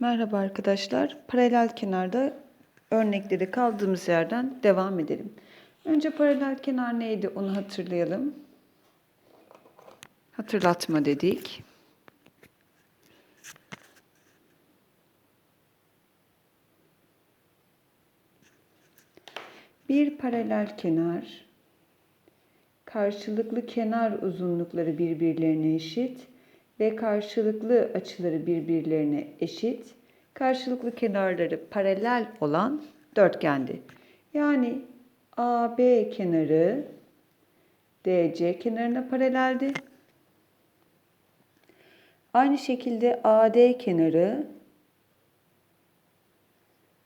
Merhaba arkadaşlar. Paralel kenarda örnekleri kaldığımız yerden devam edelim. Önce paralel kenar neydi onu hatırlayalım. Hatırlatma dedik. Bir paralel kenar karşılıklı kenar uzunlukları birbirlerine eşit ve karşılıklı açıları birbirlerine eşit, karşılıklı kenarları paralel olan dörtgendi. Yani AB kenarı DC kenarına paraleldi. Aynı şekilde AD kenarı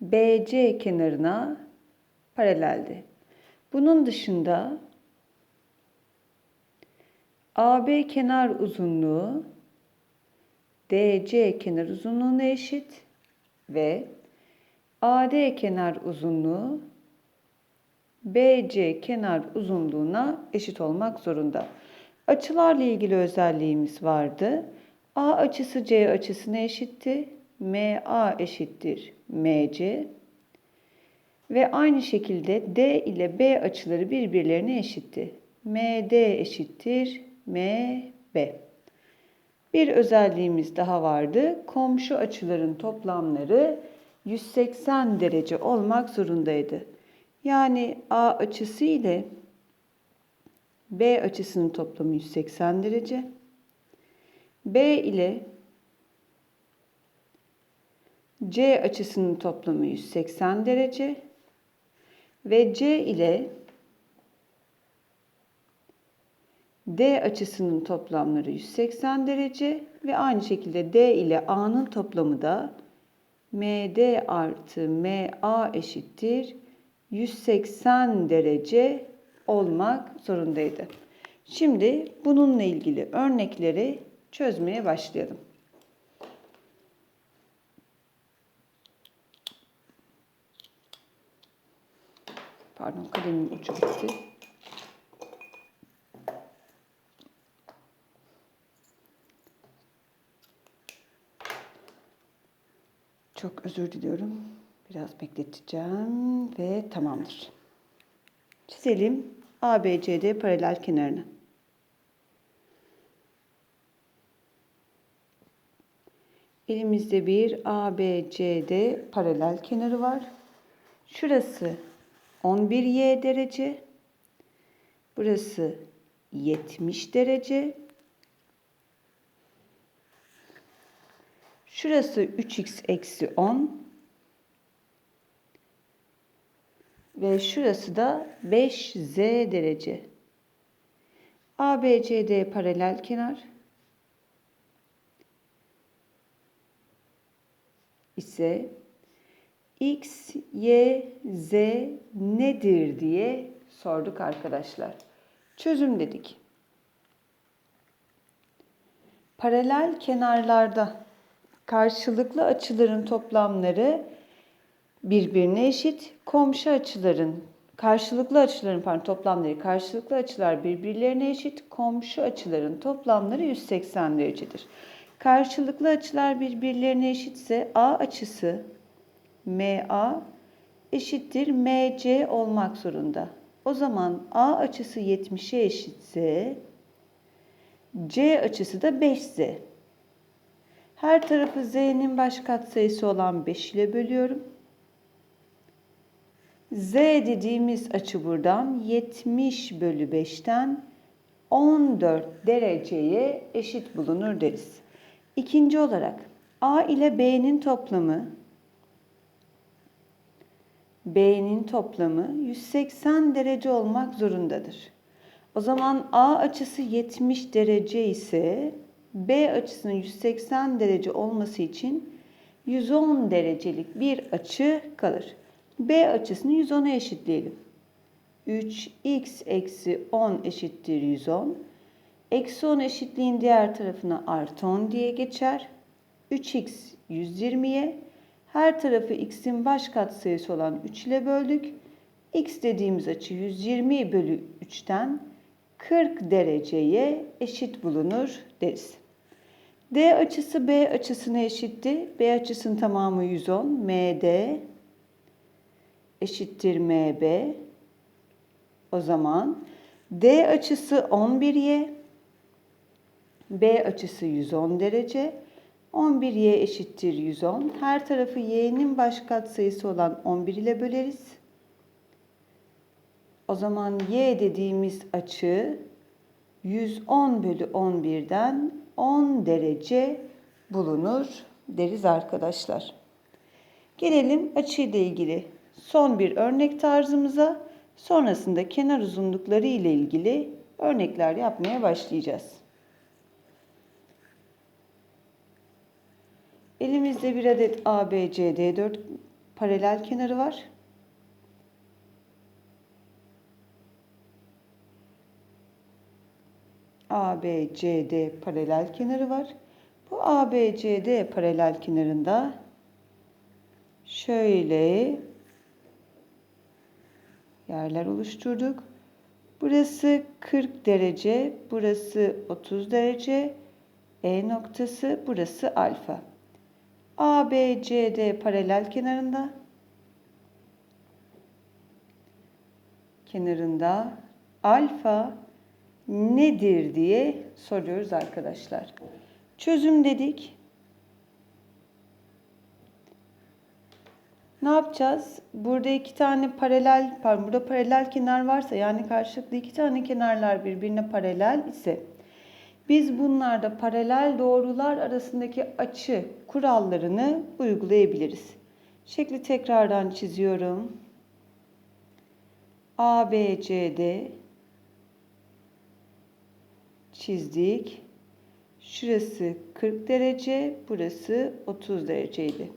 BC kenarına paraleldi. Bunun dışında AB kenar uzunluğu DC kenar uzunluğuna eşit ve AD kenar uzunluğu BC kenar uzunluğuna eşit olmak zorunda. Açılarla ilgili özelliğimiz vardı. A açısı C açısına eşitti. MA eşittir MC. Ve aynı şekilde D ile B açıları birbirlerine eşitti. MD eşittir MB. Bir özelliğimiz daha vardı. Komşu açıların toplamları 180 derece olmak zorundaydı. Yani A açısı ile B açısının toplamı 180 derece. B ile C açısının toplamı 180 derece ve C ile D açısının toplamları 180 derece ve aynı şekilde D ile A'nın toplamı da MD artı MA eşittir 180 derece olmak zorundaydı. Şimdi bununla ilgili örnekleri çözmeye başlayalım. Pardon kalemin ucu gitti. Çok özür diliyorum. Biraz bekleteceğim ve tamamdır. Çizelim ABCD paralel kenarını. Elimizde bir ABCD paralel kenarı var. Şurası 11y derece. Burası 70 derece. Şurası 3x eksi 10. Ve şurası da 5z derece. ABCD paralel kenar. ise x, y, z nedir diye sorduk arkadaşlar. Çözüm dedik. Paralel kenarlarda karşılıklı açıların toplamları birbirine eşit. Komşu açıların karşılıklı açıların pardon toplamları karşılıklı açılar birbirlerine eşit. Komşu açıların toplamları 180 derecedir. Karşılıklı açılar birbirlerine eşitse A açısı MA eşittir MC olmak zorunda. O zaman A açısı 70'e eşitse C açısı da 5Z. Her tarafı Z'nin baş katsayısı olan 5 ile bölüyorum. Z dediğimiz açı buradan 70 bölü 5'ten 14 dereceye eşit bulunur deriz. İkinci olarak A ile B'nin toplamı B'nin toplamı 180 derece olmak zorundadır. O zaman A açısı 70 derece ise B açısının 180 derece olması için 110 derecelik bir açı kalır. B açısını 110'a eşitleyelim. 3x eksi 10 eşittir 110. Eksi 10 eşitliğin diğer tarafına artı 10 diye geçer. 3x 120'ye her tarafı x'in baş katsayısı olan 3 ile böldük. x dediğimiz açı 120 bölü 3'ten 40 dereceye eşit bulunur deriz. D açısı B açısına eşitti. B açısının tamamı 110. MD eşittir MB. O zaman D açısı 11Y, B açısı 110 derece. 11Y eşittir 110. Her tarafı y'nin baş katsayısı olan 11 ile böleriz. O zaman y dediğimiz açı 110 bölü 11'den 10 derece bulunur deriz arkadaşlar. Gelelim açıyla ilgili son bir örnek tarzımıza. Sonrasında kenar uzunlukları ile ilgili örnekler yapmaya başlayacağız. Elimizde bir adet ABCD 4 paralel kenarı var. ABCD paralel kenarı var. Bu ABCD paralel kenarında şöyle yerler oluşturduk. Burası 40 derece, burası 30 derece. E noktası, burası alfa. ABCD paralel kenarında kenarında alfa nedir diye soruyoruz arkadaşlar. Çözüm dedik. Ne yapacağız? Burada iki tane paralel, pardon burada paralel kenar varsa yani karşılıklı iki tane kenarlar birbirine paralel ise biz bunlarda paralel doğrular arasındaki açı kurallarını uygulayabiliriz. Şekli tekrardan çiziyorum. ABCD çizdik. Şurası 40 derece, burası 30 dereceydi.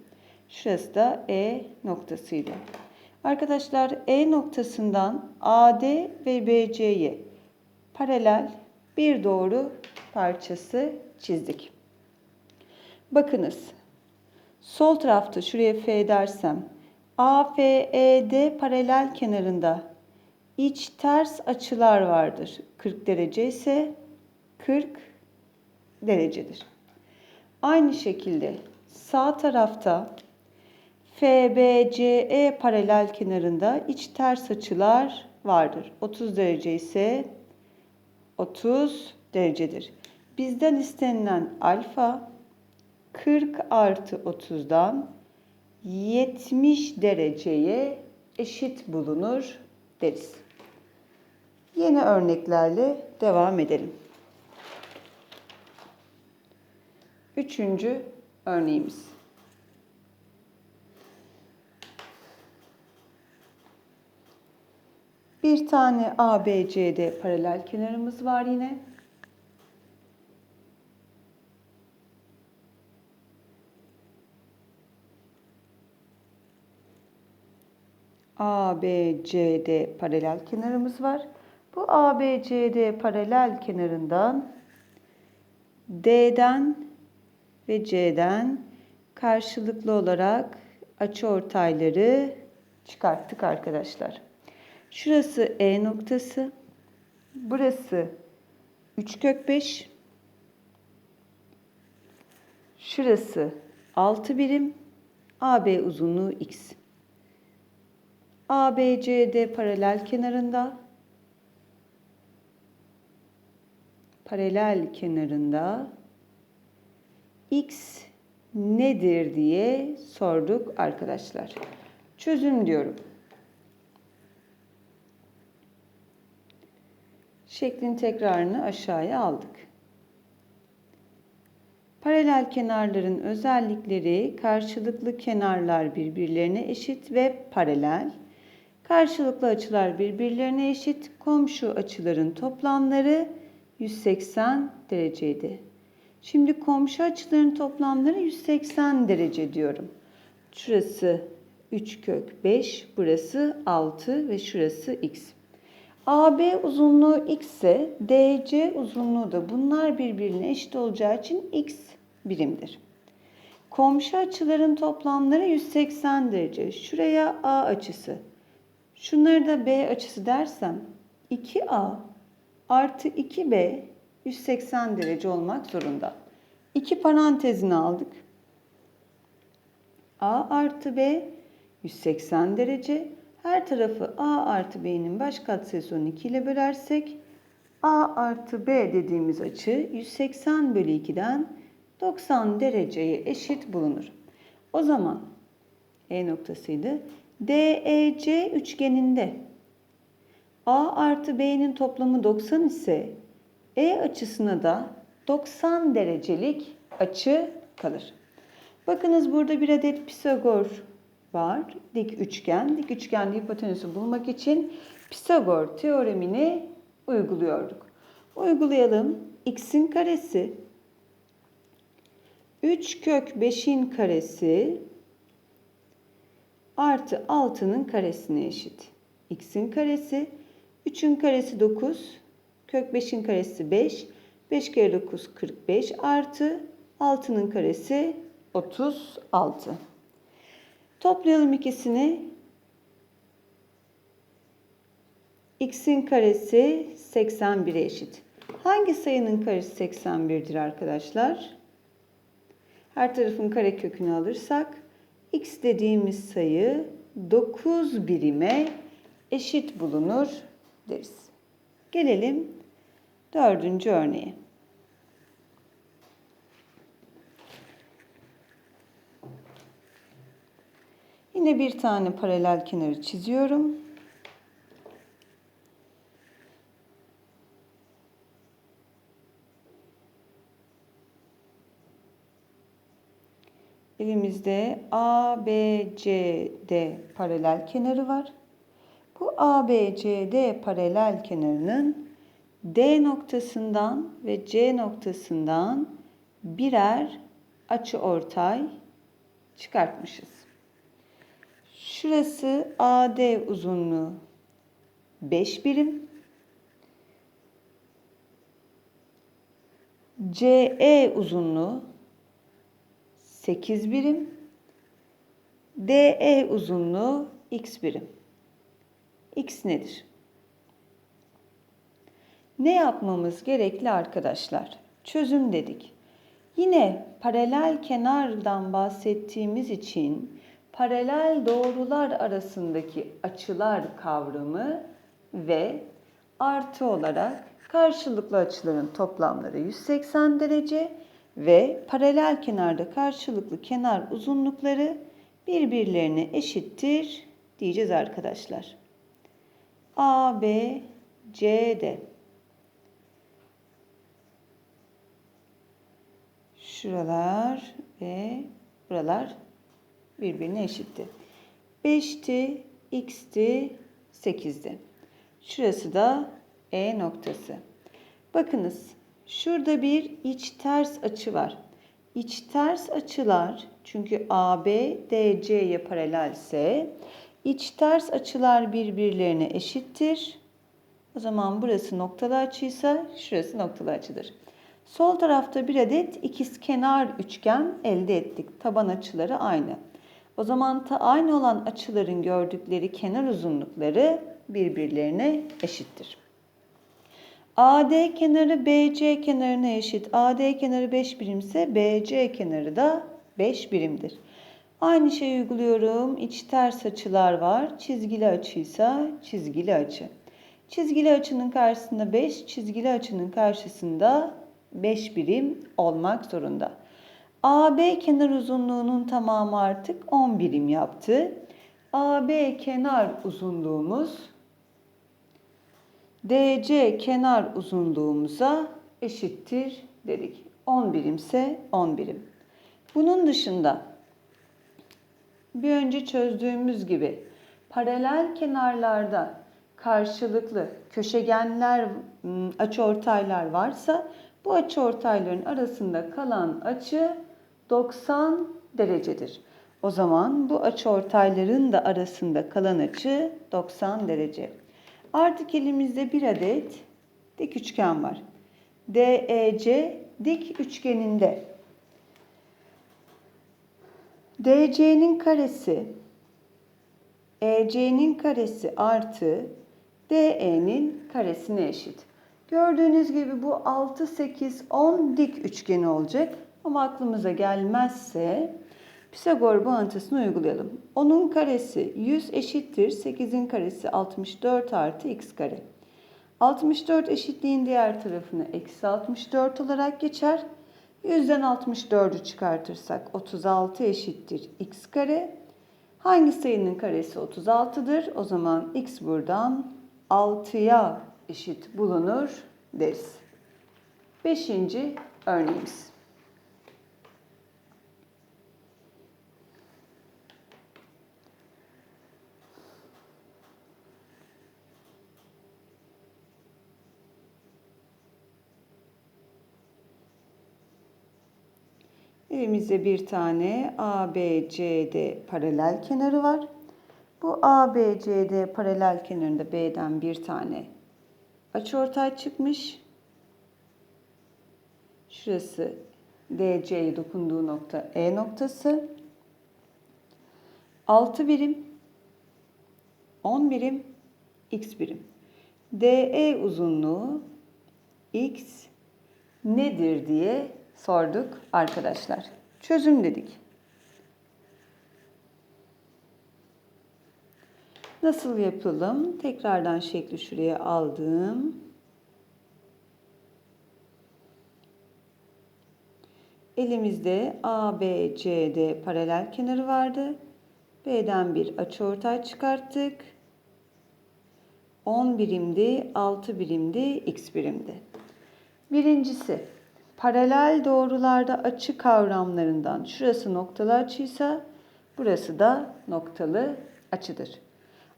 Şurası da E noktasıydı. Arkadaşlar E noktasından AD ve BC'ye paralel bir doğru parçası çizdik. Bakınız. Sol tarafta şuraya F dersem AFED paralel kenarında iç ters açılar vardır. 40 derece ise 40 derecedir. Aynı şekilde sağ tarafta FBCE paralel kenarında iç ters açılar vardır. 30 derece ise 30 derecedir. Bizden istenilen alfa 40 artı 30'dan 70 dereceye eşit bulunur deriz. Yeni örneklerle devam edelim. Üçüncü örneğimiz. Bir tane ABCD paralel kenarımız var yine. ABCD paralel kenarımız var. Bu ABCD paralel kenarından D'den ve C'den karşılıklı olarak açıortayları çıkarttık arkadaşlar. Şurası E noktası. Burası 3 kök 5. Şurası 6 birim. AB uzunluğu x. ABCD paralel kenarında paralel kenarında x nedir diye sorduk arkadaşlar. Çözüm diyorum. Şeklin tekrarını aşağıya aldık. Paralel kenarların özellikleri karşılıklı kenarlar birbirlerine eşit ve paralel. Karşılıklı açılar birbirlerine eşit. Komşu açıların toplamları 180 dereceydi. Şimdi komşu açıların toplamları 180 derece diyorum. Şurası 3 kök 5, burası 6 ve şurası x. AB uzunluğu x ise DC uzunluğu da bunlar birbirine eşit olacağı için x birimdir. Komşu açıların toplamları 180 derece. Şuraya A açısı. Şunları da B açısı dersem 2A artı 2B 180 derece olmak zorunda. İki parantezini aldık. A artı B 180 derece. Her tarafı A artı B'nin baş katsayısı 12 ile bölersek A artı B dediğimiz açı 180 bölü 2'den 90 dereceye eşit bulunur. O zaman E noktasıydı. DEC üçgeninde A artı B'nin toplamı 90 ise E açısına da 90 derecelik açı kalır. Bakınız burada bir adet Pisagor var. Dik üçgen. Dik üçgende hipotenüsü bulmak için Pisagor teoremini uyguluyorduk. Uygulayalım. X'in karesi 3 kök 5'in karesi artı 6'nın karesine eşit. X'in karesi 3'ün karesi 9 kök 5'in karesi 5 5 kere 9 45 artı 6'nın karesi 36. Toplayalım ikisini. X'in karesi 81'e eşit. Hangi sayının karesi 81'dir arkadaşlar? Her tarafın kare kökünü alırsak x dediğimiz sayı 9 birime eşit bulunur deriz. Gelelim dördüncü örneğe. Yine bir tane paralel kenarı çiziyorum. Elimizde ABCD paralel kenarı var. Bu ABCD paralel kenarının D noktasından ve C noktasından birer açı ortay çıkartmışız. Şurası AD uzunluğu 5 birim. CE uzunluğu 8 birim. DE uzunluğu x birim. X nedir? Ne yapmamız gerekli arkadaşlar? Çözüm dedik. Yine paralel kenardan bahsettiğimiz için paralel doğrular arasındaki açılar kavramı ve artı olarak karşılıklı açıların toplamları 180 derece ve paralel kenarda karşılıklı kenar uzunlukları birbirlerine eşittir diyeceğiz arkadaşlar. A, B, C, D. Şuralar ve buralar birbirine eşitti. 5'ti, x'ti, 8'di. Şurası da E noktası. Bakınız şurada bir iç ters açı var. İç ters açılar çünkü AB DC'ye paralelse iç ters açılar birbirlerine eşittir. O zaman burası noktalı açıysa şurası noktalı açıdır. Sol tarafta bir adet ikizkenar üçgen elde ettik. Taban açıları aynı. O zaman ta aynı olan açıların gördükleri kenar uzunlukları birbirlerine eşittir. AD kenarı BC kenarına eşit. AD kenarı 5 birimse BC kenarı da 5 birimdir. Aynı şeyi uyguluyorum. İç ters açılar var. Çizgili açıysa çizgili açı. Çizgili açının karşısında 5, çizgili açının karşısında 5 birim olmak zorunda. AB kenar uzunluğunun tamamı artık 10 birim yaptı. AB kenar uzunluğumuz DC kenar uzunluğumuza eşittir dedik. 10 birimse 10 birim. Bunun dışında bir önce çözdüğümüz gibi paralel kenarlarda karşılıklı köşegenler, ıı, açıortaylar varsa bu açıortayların arasında kalan açı 90 derecedir. O zaman bu açıortayların da arasında kalan açı 90 derece. Artık elimizde bir adet dik üçgen var. DEC dik üçgeninde DC'nin karesi EC'nin karesi artı DE'nin karesine eşit. Gördüğünüz gibi bu 6, 8, 10 dik üçgeni olacak. Ama aklımıza gelmezse Pisagor bağıntısını uygulayalım. 10'un karesi 100 eşittir 8'in karesi 64 artı x kare. 64 eşitliğin diğer tarafını eksi 64 olarak geçer. 100'den 64'ü çıkartırsak 36 eşittir x kare. Hangi sayının karesi 36'dır? O zaman x buradan 6'ya eşit bulunur deriz. Beşinci örneğimiz. Elimizde bir tane ABCD paralel kenarı var. Bu ABCD paralel kenarında B'den bir tane açıortay çıkmış. Şurası DC'ye dokunduğu nokta E noktası. 6 birim, 10 birim, x birim. DE uzunluğu x nedir diye sorduk arkadaşlar. Çözüm dedik. Nasıl yapalım? Tekrardan şekli şuraya aldım. Elimizde ABCD paralel kenarı vardı. B'den bir açıortay çıkarttık. 10 birimdi, 6 birimdi, x birimdi. Birincisi, paralel doğrularda açı kavramlarından şurası noktalı açıysa burası da noktalı açıdır.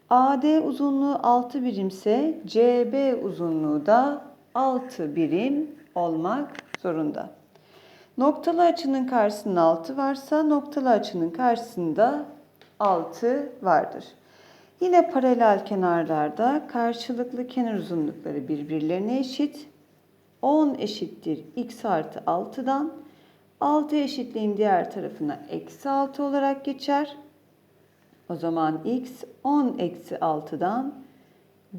AD uzunluğu 6 birimse CB uzunluğu da 6 birim olmak zorunda. Noktalı açının karşısında 6 varsa noktalı açının karşısında 6 vardır. Yine paralel kenarlarda karşılıklı kenar uzunlukları birbirlerine eşit. 10 eşittir x artı 6'dan 6 eşitliğin diğer tarafına eksi 6 olarak geçer. O zaman x 10 eksi 6'dan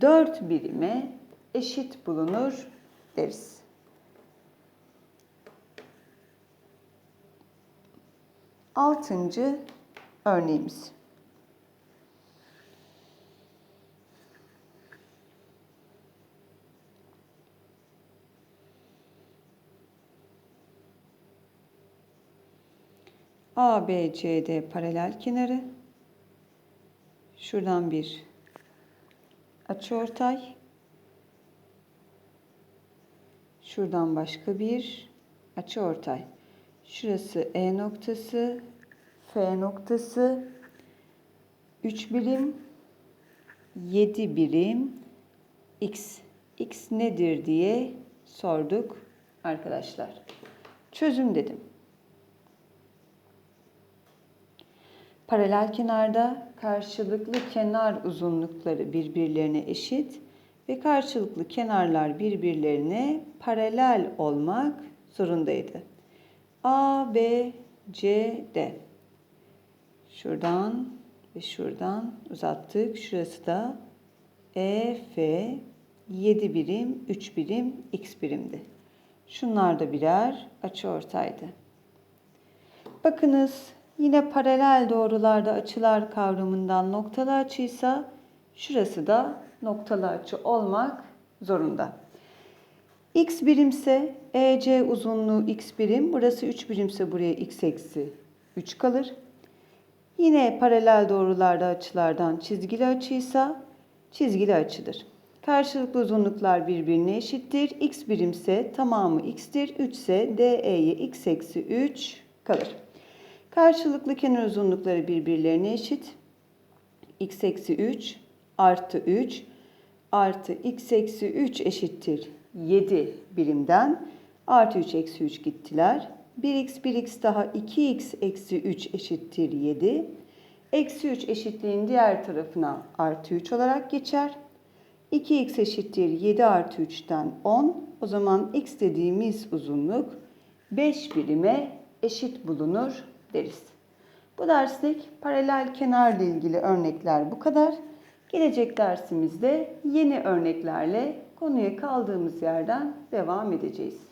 4 birime eşit bulunur deriz. Altıncı örneğimiz. ABCD paralel kenarı. Şuradan bir açıortay. Şuradan başka bir açıortay. Şurası E noktası, F noktası, 3 birim, 7 birim, X. X nedir diye sorduk arkadaşlar. Çözüm dedim. Paralel kenarda karşılıklı kenar uzunlukları birbirlerine eşit ve karşılıklı kenarlar birbirlerine paralel olmak zorundaydı. A, B, C, D. Şuradan ve şuradan uzattık. Şurası da E, F, 7 birim, 3 birim, x birimdi. Şunlar da birer açıortaydı. Bakınız yine paralel doğrularda açılar kavramından noktalı açıysa şurası da noktalı açı olmak zorunda. X birimse EC uzunluğu x birim. Burası 3 birimse buraya x eksi 3 kalır. Yine paralel doğrularda açılardan çizgili açıysa çizgili açıdır. Karşılıklı uzunluklar birbirine eşittir. X birimse tamamı x'tir. 3 ise DE'ye x eksi 3 kalır. Karşılıklı kenar uzunlukları birbirlerine eşit. x eksi 3 artı 3 artı x eksi 3 eşittir 7 birimden artı 3 eksi 3 gittiler. 1x 1x daha 2x eksi 3 eşittir 7. Eksi 3 eşitliğin diğer tarafına artı 3 olarak geçer. 2x eşittir 7 artı 3'ten 10. O zaman x dediğimiz uzunluk 5 birime eşit bulunur deriz. Bu derslik paralel kenarla ilgili örnekler bu kadar. Gelecek dersimizde yeni örneklerle konuya kaldığımız yerden devam edeceğiz.